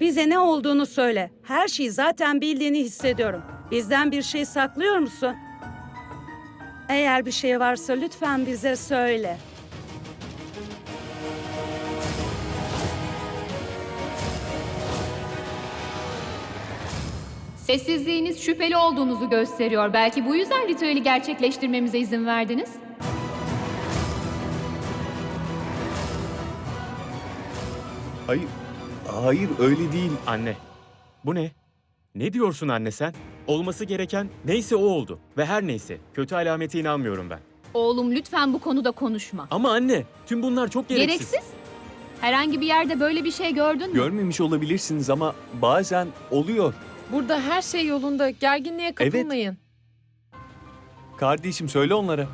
Bize ne olduğunu söyle. Her şeyi zaten bildiğini hissediyorum. Bizden bir şey saklıyor musun? Eğer bir şey varsa lütfen bize söyle. Sessizliğiniz şüpheli olduğunuzu gösteriyor. Belki bu yüzden ritüeli gerçekleştirmemize izin verdiniz. Hayır, hayır öyle değil. Anne, bu ne? Ne diyorsun anne sen? Olması gereken neyse o oldu. Ve her neyse, kötü alamete inanmıyorum ben. Oğlum lütfen bu konuda konuşma. Ama anne, tüm bunlar çok gereksiz. Gereksiz. Herhangi bir yerde böyle bir şey gördün mü? Görmemiş olabilirsiniz ama bazen oluyor. Burada her şey yolunda. Gerginliğe kapılmayın. Kardeşim söyle onlara.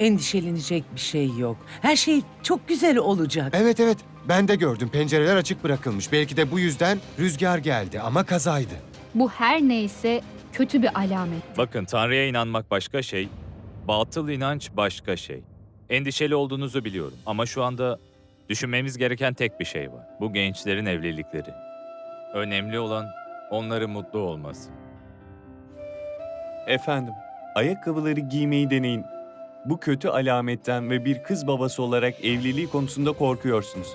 Endişelenecek bir şey yok. Her şey çok güzel olacak. Evet evet ben de gördüm pencereler açık bırakılmış. Belki de bu yüzden rüzgar geldi ama kazaydı. Bu her neyse kötü bir alamet. Bakın Tanrı'ya inanmak başka şey, batıl inanç başka şey. Endişeli olduğunuzu biliyorum ama şu anda düşünmemiz gereken tek bir şey var. Bu gençlerin evlilikleri. Önemli olan onların mutlu olması. Efendim, ayakkabıları giymeyi deneyin. Bu kötü alametten ve bir kız babası olarak evliliği konusunda korkuyorsunuz.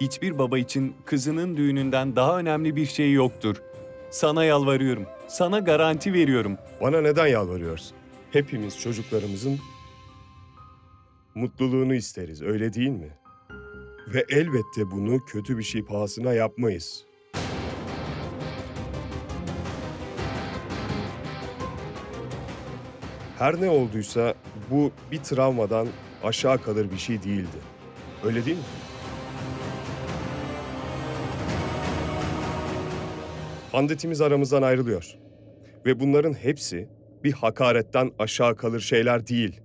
Hiçbir baba için kızının düğününden daha önemli bir şey yoktur. Sana yalvarıyorum. Sana garanti veriyorum. Bana neden yalvarıyorsun? Hepimiz çocuklarımızın mutluluğunu isteriz, öyle değil mi? Ve elbette bunu kötü bir şey pahasına yapmayız. Her ne olduysa bu bir travmadan aşağı kalır bir şey değildi. Öyle değil mi? Handetimiz aramızdan ayrılıyor. Ve bunların hepsi bir hakaretten aşağı kalır şeyler değil.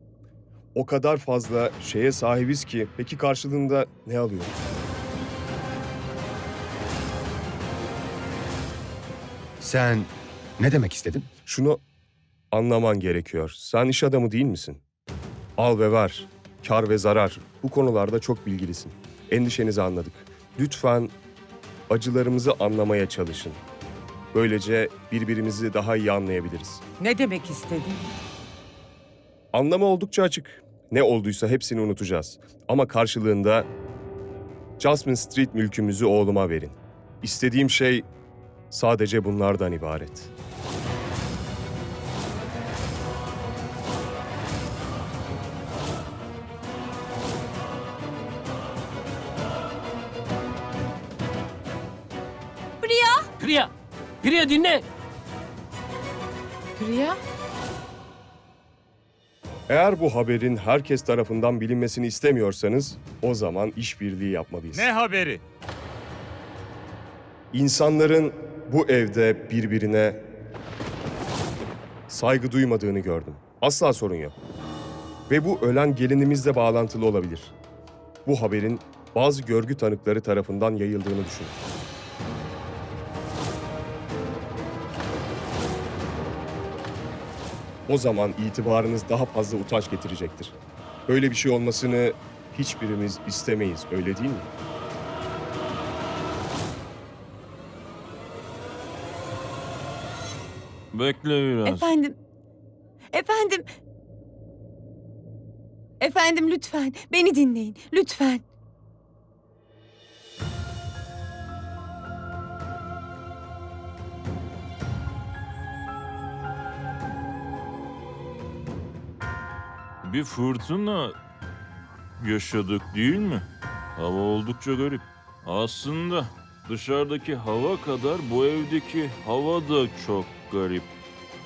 O kadar fazla şeye sahibiz ki peki karşılığında ne alıyoruz? Sen ne demek istedin? Şunu anlaman gerekiyor. Sen iş adamı değil misin? Al ve ver, kar ve zarar. Bu konularda çok bilgilisin. Endişenizi anladık. Lütfen acılarımızı anlamaya çalışın. Böylece birbirimizi daha iyi anlayabiliriz. Ne demek istedin? Anlamı oldukça açık. Ne olduysa hepsini unutacağız. Ama karşılığında Jasmine Street mülkümüzü oğluma verin. İstediğim şey sadece bunlardan ibaret. Priya! Priya dinle! Priya, Eğer bu haberin herkes tarafından bilinmesini istemiyorsanız o zaman işbirliği yapmalıyız. Ne haberi? İnsanların bu evde birbirine saygı duymadığını gördüm. Asla sorun yok. Ve bu ölen gelinimizle bağlantılı olabilir. Bu haberin bazı görgü tanıkları tarafından yayıldığını düşünün. O zaman itibarınız daha fazla utanç getirecektir. Böyle bir şey olmasını hiçbirimiz istemeyiz, öyle değil mi? Bekle biraz. Efendim. Efendim. Efendim lütfen beni dinleyin. Lütfen. Bir fırtına yaşadık değil mi? Hava oldukça garip. Aslında dışarıdaki hava kadar bu evdeki hava da çok garip.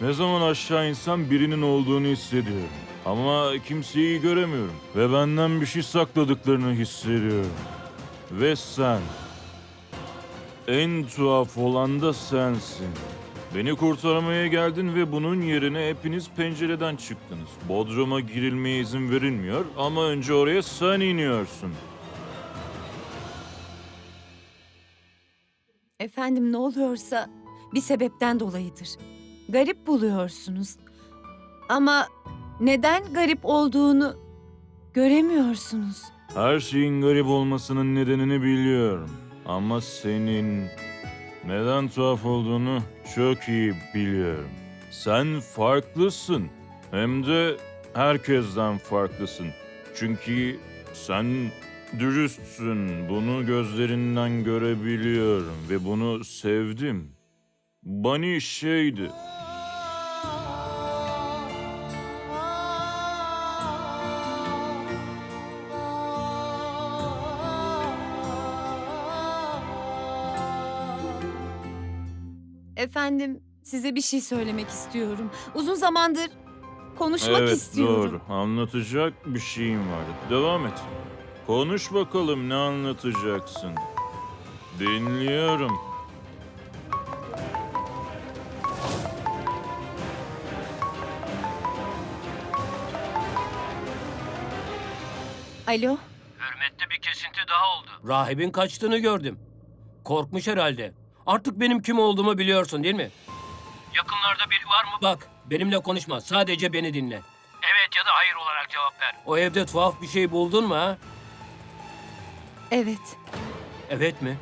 Ne zaman aşağı insem birinin olduğunu hissediyorum. Ama kimseyi göremiyorum ve benden bir şey sakladıklarını hissediyorum. Ve sen. En tuhaf olan da sensin. Beni kurtarmaya geldin ve bunun yerine hepiniz pencereden çıktınız. Bodrum'a girilmeye izin verilmiyor ama önce oraya sen iniyorsun. Efendim ne oluyorsa bir sebepten dolayıdır. Garip buluyorsunuz. Ama neden garip olduğunu göremiyorsunuz. Her şeyin garip olmasının nedenini biliyorum. Ama senin neden tuhaf olduğunu çok iyi biliyorum. Sen farklısın. Hem de herkesten farklısın. Çünkü sen dürüstsün. Bunu gözlerinden görebiliyorum ve bunu sevdim. Bani şeydi. Efendim, size bir şey söylemek istiyorum. Uzun zamandır konuşmak evet istiyorum. doğru. Anlatacak bir şeyim var. Devam et. Konuş bakalım ne anlatacaksın. Dinliyorum. Alo, Hürmette bir kesinti daha oldu. Rahibin kaçtığını gördüm. Korkmuş herhalde. Artık benim kim olduğumu biliyorsun değil mi? Yakınlarda biri var mı? Bak, benimle konuşma. Sadece beni dinle. Evet ya da hayır olarak cevap ver. O evde tuhaf bir şey buldun mu ha? evet. Evet mi?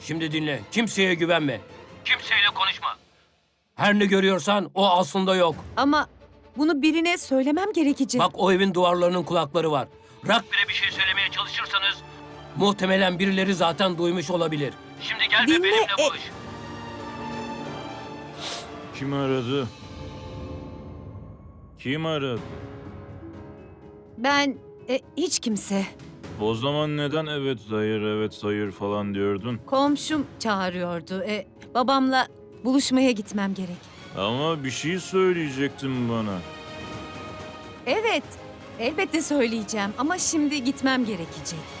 Şimdi dinle. Kimseye güvenme. Kimseyle konuşma. Her ne görüyorsan o aslında yok. Ama bunu birine söylemem gerekecek. Bak o evin duvarlarının kulakları var. Rak bile bir şey söylemeye çalışırsanız muhtemelen birileri zaten duymuş olabilir. Şimdi gel Dinle, ve benimle e- konuş. Kim aradı? Kim aradı? Ben e, hiç kimse. O zaman neden evet hayır evet hayır falan diyordun? Komşum çağırıyordu. E, babamla buluşmaya gitmem gerek. Ama bir şey söyleyecektin bana. Evet, elbette söyleyeceğim ama şimdi gitmem gerekecek.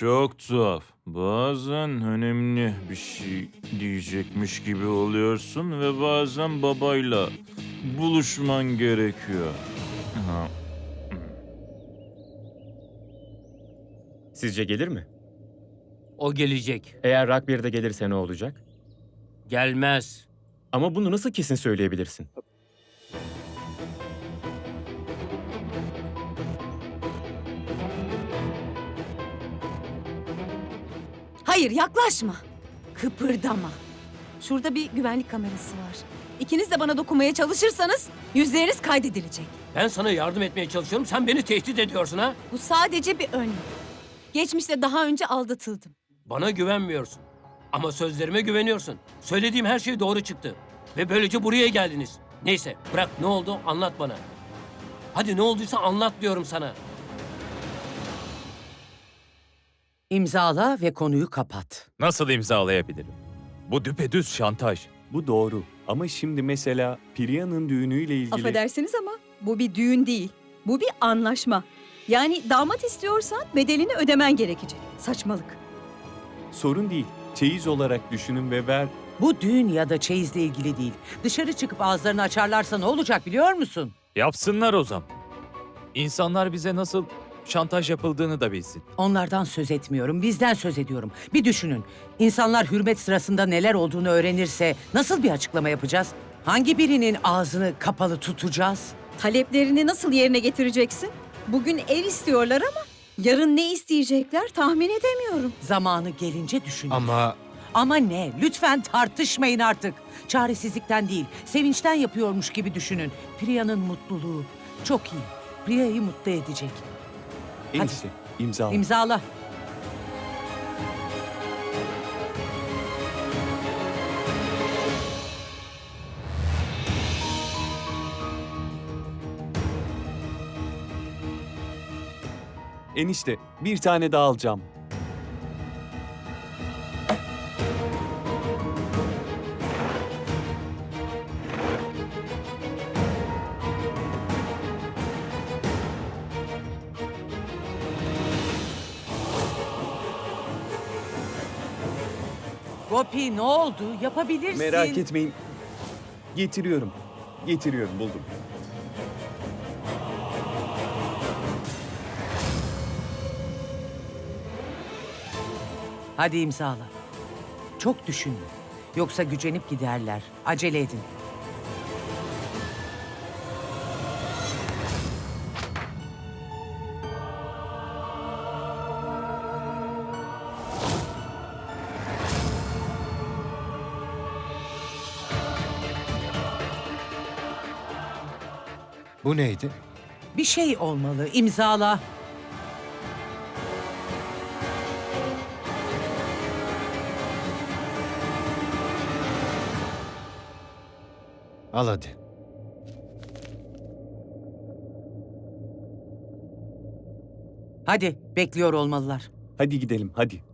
Çok tuhaf. Bazen önemli bir şey diyecekmiş gibi oluyorsun ve bazen babayla buluşman gerekiyor. Ha, Sizce gelir mi? O gelecek. Eğer Rock 1'de gelirse ne olacak? Gelmez. Ama bunu nasıl kesin söyleyebilirsin? Hayır, yaklaşma. Kıpırdama. Şurada bir güvenlik kamerası var. İkiniz de bana dokunmaya çalışırsanız yüzleriniz kaydedilecek. Ben sana yardım etmeye çalışıyorum. Sen beni tehdit ediyorsun ha? Bu sadece bir önlem. Geçmişte daha önce aldatıldım. Bana güvenmiyorsun. Ama sözlerime güveniyorsun. Söylediğim her şey doğru çıktı. Ve böylece buraya geldiniz. Neyse bırak ne oldu anlat bana. Hadi ne olduysa anlat diyorum sana. İmzala ve konuyu kapat. Nasıl imzalayabilirim? Bu düpedüz şantaj. Bu doğru. Ama şimdi mesela Priya'nın düğünüyle ilgili... Affedersiniz ama bu bir düğün değil. Bu bir anlaşma. Yani damat istiyorsan bedelini ödemen gerekecek. Saçmalık. Sorun değil. Çeyiz olarak düşünün ve ver. Bu düğün ya da çeyizle ilgili değil. Dışarı çıkıp ağızlarını açarlarsa ne olacak biliyor musun? Yapsınlar o zaman. İnsanlar bize nasıl şantaj yapıldığını da bilsin. Onlardan söz etmiyorum, bizden söz ediyorum. Bir düşünün. İnsanlar hürmet sırasında neler olduğunu öğrenirse nasıl bir açıklama yapacağız? Hangi birinin ağzını kapalı tutacağız? Taleplerini nasıl yerine getireceksin? Bugün ev istiyorlar ama yarın ne isteyecekler tahmin edemiyorum. Zamanı gelince düşünün. Ama Ama ne? Lütfen tartışmayın artık. Çaresizlikten değil, sevinçten yapıyormuş gibi düşünün. Priya'nın mutluluğu çok iyi. Priya'yı mutlu edecek. Enişte imzala. İmzala. Enişte bir tane daha alacağım. Gopi ne oldu? Yapabilirsin. Merak etmeyin. Getiriyorum. Getiriyorum buldum. Hadi imzala. Çok düşünme. Yoksa gücenip giderler. Acele edin. Bu neydi? Bir şey olmalı. İmzala. Al hadi. Hadi bekliyor olmalılar. Hadi gidelim, hadi.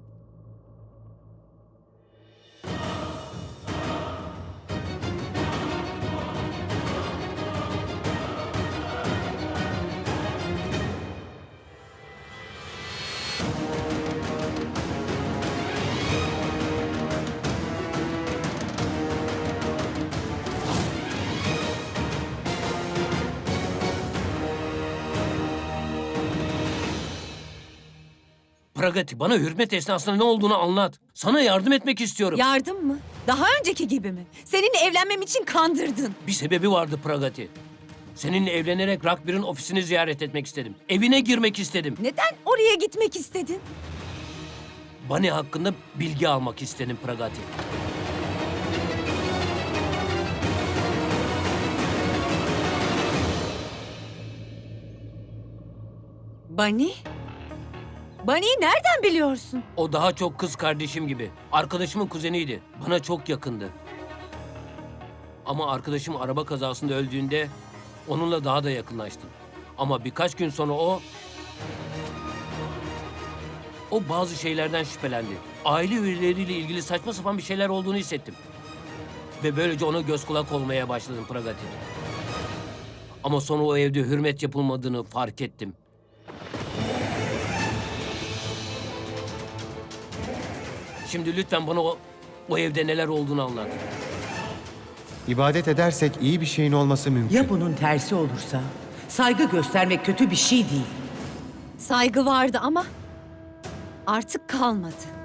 Pragati bana hürmet esnasında ne olduğunu anlat. Sana yardım etmek istiyorum. Yardım mı? Daha önceki gibi mi? Seninle evlenmem için kandırdın. Bir sebebi vardı Pragati. Seninle evlenerek Rakbir'in ofisini ziyaret etmek istedim. Evine girmek istedim. Neden oraya gitmek istedin? Bani hakkında bilgi almak istedim Pragati. Bani? Bani'yi nereden biliyorsun? O daha çok kız kardeşim gibi. Arkadaşımın kuzeniydi. Bana çok yakındı. Ama arkadaşım araba kazasında öldüğünde onunla daha da yakınlaştım. Ama birkaç gün sonra o... O bazı şeylerden şüphelendi. Aile üyeleriyle ilgili saçma sapan bir şeyler olduğunu hissettim. Ve böylece ona göz kulak olmaya başladım Pragati. Ama sonra o evde hürmet yapılmadığını fark ettim. Şimdi lütfen bana o, o evde neler olduğunu anlat. İbadet edersek iyi bir şeyin olması mümkün. Ya bunun tersi olursa? Saygı göstermek kötü bir şey değil. Saygı vardı ama artık kalmadı.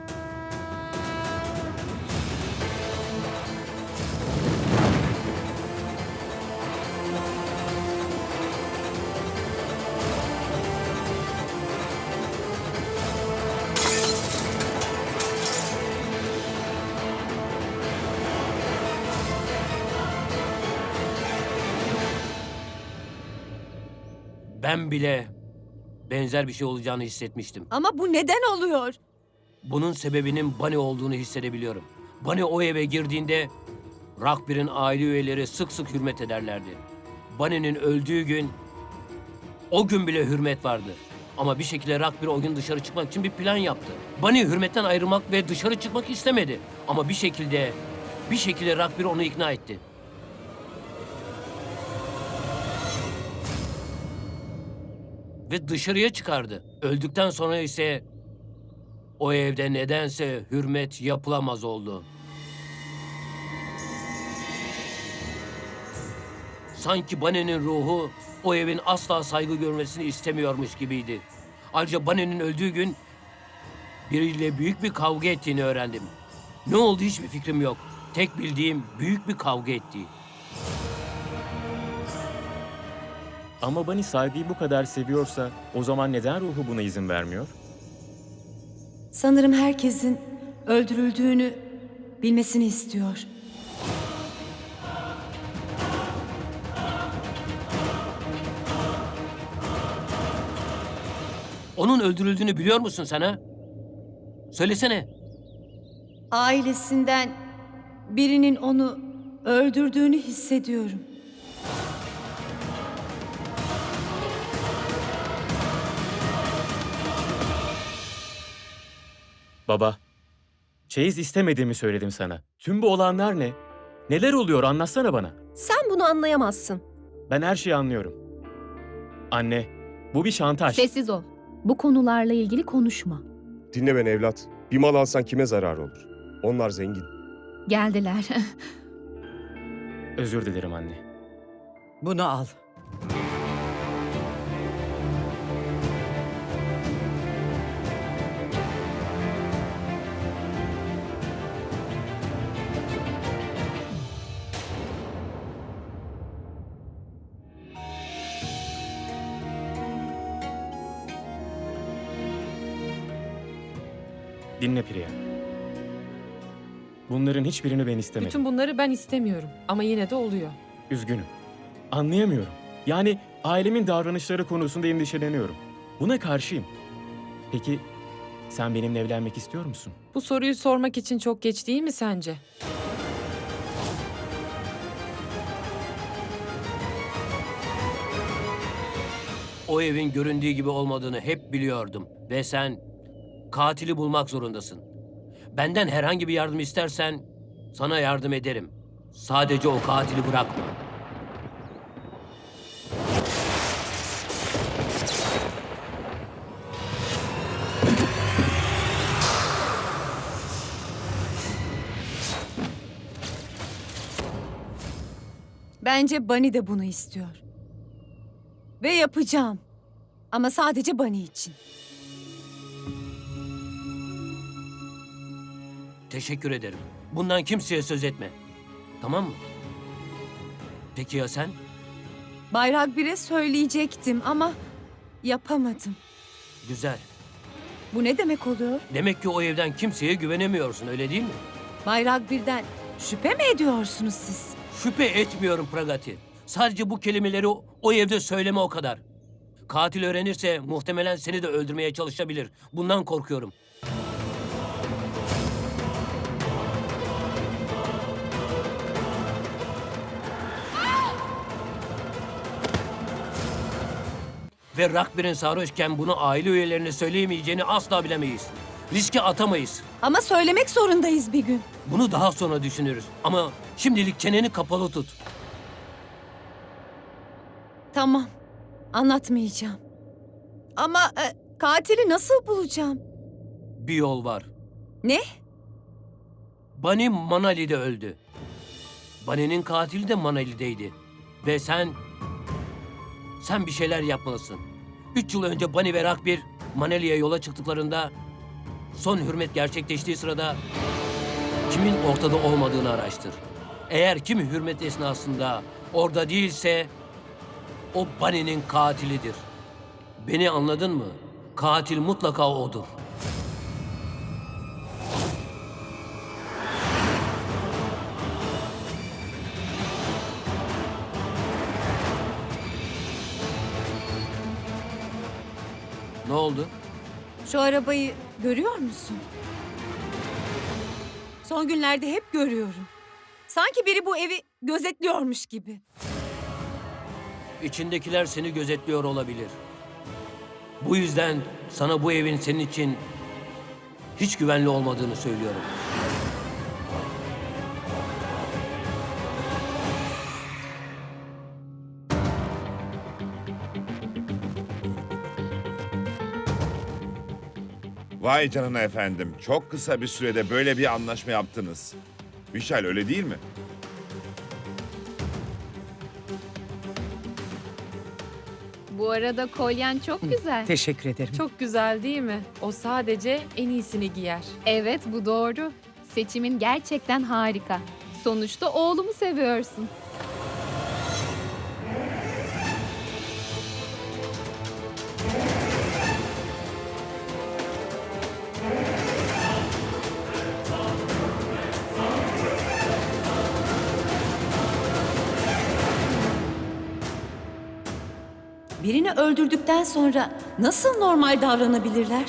Ben bile benzer bir şey olacağını hissetmiştim. Ama bu neden oluyor? Bunun sebebinin Bunny olduğunu hissedebiliyorum. Bunny o eve girdiğinde Rakbir'in aile üyeleri sık sık hürmet ederlerdi. Bunny'nin öldüğü gün o gün bile hürmet vardı. Ama bir şekilde Rakbir o gün dışarı çıkmak için bir plan yaptı. Bunny hürmetten ayrılmak ve dışarı çıkmak istemedi. Ama bir şekilde, bir şekilde Rakbir onu ikna etti. Ve dışarıya çıkardı. Öldükten sonra ise o evde nedense hürmet yapılamaz oldu. Sanki Bane'nin ruhu o evin asla saygı görmesini istemiyormuş gibiydi. Ayrıca Bane'nin öldüğü gün biriyle büyük bir kavga ettiğini öğrendim. Ne oldu hiçbir fikrim yok. Tek bildiğim büyük bir kavga ettiği. Ama Bani saygıyı bu kadar seviyorsa o zaman neden ruhu buna izin vermiyor? Sanırım herkesin öldürüldüğünü bilmesini istiyor. Onun öldürüldüğünü biliyor musun sen ha? Söylesene. Ailesinden birinin onu öldürdüğünü hissediyorum. Baba, çeyiz istemediğimi söyledim sana. Tüm bu olanlar ne? Neler oluyor anlatsana bana. Sen bunu anlayamazsın. Ben her şeyi anlıyorum. Anne, bu bir şantaj. Sessiz ol. Bu konularla ilgili konuşma. Dinle beni evlat. Bir mal alsan kime zarar olur? Onlar zengin. Geldiler. Özür dilerim anne. Bunu al. Dinle Priya. Bunların hiçbirini ben istemedim. Bütün bunları ben istemiyorum ama yine de oluyor. Üzgünüm. Anlayamıyorum. Yani Ailemin davranışları konusunda endişeleniyorum. Buna karşıyım. Peki sen benimle evlenmek istiyor musun? Bu soruyu sormak için çok geç değil mi sence? O evin göründüğü gibi olmadığını hep biliyordum. Ve sen katili bulmak zorundasın. Benden herhangi bir yardım istersen sana yardım ederim. Sadece o katili bırakma. Bence Bunny de bunu istiyor. Ve yapacağım. Ama sadece Bunny için. Teşekkür ederim. Bundan kimseye söz etme. Tamam mı? Peki ya sen? Bayrak bire söyleyecektim ama yapamadım. Güzel. Bu ne demek oluyor? Demek ki o evden kimseye güvenemiyorsun öyle değil mi? Bayrak birden şüphe mi ediyorsunuz siz? Şüphe etmiyorum Pragati. Sadece bu kelimeleri o, o evde söyleme o kadar. Katil öğrenirse muhtemelen seni de öldürmeye çalışabilir. Bundan korkuyorum. Ve Rakbir'in sarhoşken bunu aile üyelerine söyleyemeyeceğini asla bilemeyiz. Riske atamayız. Ama söylemek zorundayız bir gün. Bunu daha sonra düşünürüz. Ama şimdilik çeneni kapalı tut. Tamam. Anlatmayacağım. Ama e, katili nasıl bulacağım? Bir yol var. Ne? Bani Manali'de öldü. Bani'nin katili de Manali'deydi. Ve sen... Sen bir şeyler yapmalısın. Üç yıl önce Bani ve Rakbir Manali'ye yola çıktıklarında... Son hürmet gerçekleştiği sırada... Kimin ortada olmadığını araştır. Eğer kim hürmet esnasında orada değilse... O Bani'nin katilidir. Beni anladın mı? Katil mutlaka odur. Ne oldu? Şu arabayı görüyor musun? Son günlerde hep görüyorum. Sanki biri bu evi gözetliyormuş gibi. İçindekiler seni gözetliyor olabilir. Bu yüzden sana bu evin senin için hiç güvenli olmadığını söylüyorum. Vay canına efendim. Çok kısa bir sürede böyle bir anlaşma yaptınız. Vişal öyle değil mi? Bu arada kolyen çok güzel. Teşekkür ederim. Çok güzel değil mi? O sadece en iyisini giyer. Evet bu doğru. Seçimin gerçekten harika. Sonuçta oğlumu seviyorsun. Birini öldürdükten sonra nasıl normal davranabilirler?